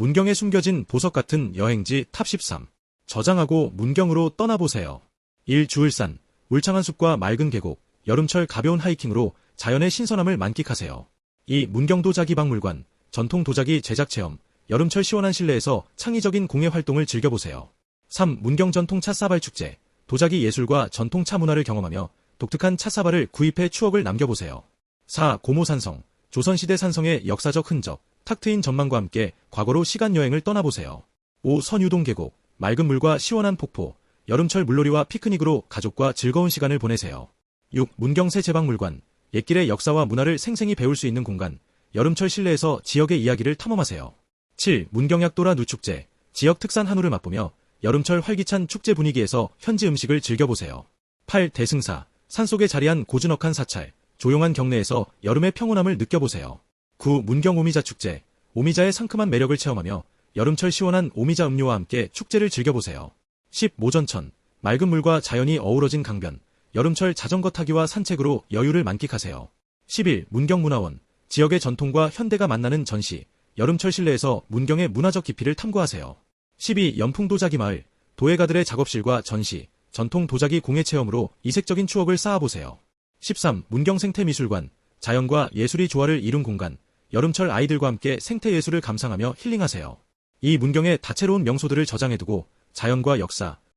문경에 숨겨진 보석 같은 여행지 탑 13. 저장하고 문경으로 떠나보세요. 1. 주을산, 울창한 숲과 맑은 계곡, 여름철 가벼운 하이킹으로 자연의 신선함을 만끽하세요. 2. 문경 도자기 박물관, 전통 도자기 제작 체험, 여름철 시원한 실내에서 창의적인 공예 활동을 즐겨보세요. 3. 문경 전통 찻사발 축제, 도자기 예술과 전통 차 문화를 경험하며 독특한 찻사발을 구입해 추억을 남겨보세요. 4. 고모산성, 조선시대 산성의 역사적 흔적, 탁 트인 전망과 함께 과거로 시간 여행을 떠나보세요. 5. 선유동 계곡, 맑은 물과 시원한 폭포, 여름철 물놀이와 피크닉으로 가족과 즐거운 시간을 보내세요. 6. 문경새 제박물관, 옛길의 역사와 문화를 생생히 배울 수 있는 공간, 여름철 실내에서 지역의 이야기를 탐험하세요. 7. 문경약도라 누축제, 지역 특산 한우를 맛보며 여름철 활기찬 축제 분위기에서 현지 음식을 즐겨보세요. 8. 대승사, 산속에 자리한 고즈넉한 사찰, 조용한 경내에서 여름의 평온함을 느껴보세요. 9. 문경 오미자 축제, 오미자의 상큼한 매력을 체험하며 여름철 시원한 오미자 음료와 함께 축제를 즐겨보세요. 10. 모전천, 맑은 물과 자연이 어우러진 강변, 여름철 자전거 타기와 산책으로 여유를 만끽하세요. 11. 문경문화원, 지역의 전통과 현대가 만나는 전시, 여름철 실내에서 문경의 문화적 깊이를 탐구하세요. 12. 연풍도자기 마을, 도예가들의 작업실과 전시, 전통 도자기 공예 체험으로 이색적인 추억을 쌓아보세요. 13. 문경생태미술관, 자연과 예술이 조화를 이룬 공간, 여름철 아이들과 함께 생태예술을 감상하며 힐링하세요. 이 문경의 다채로운 명소들을 저장해두고 자연과 역사,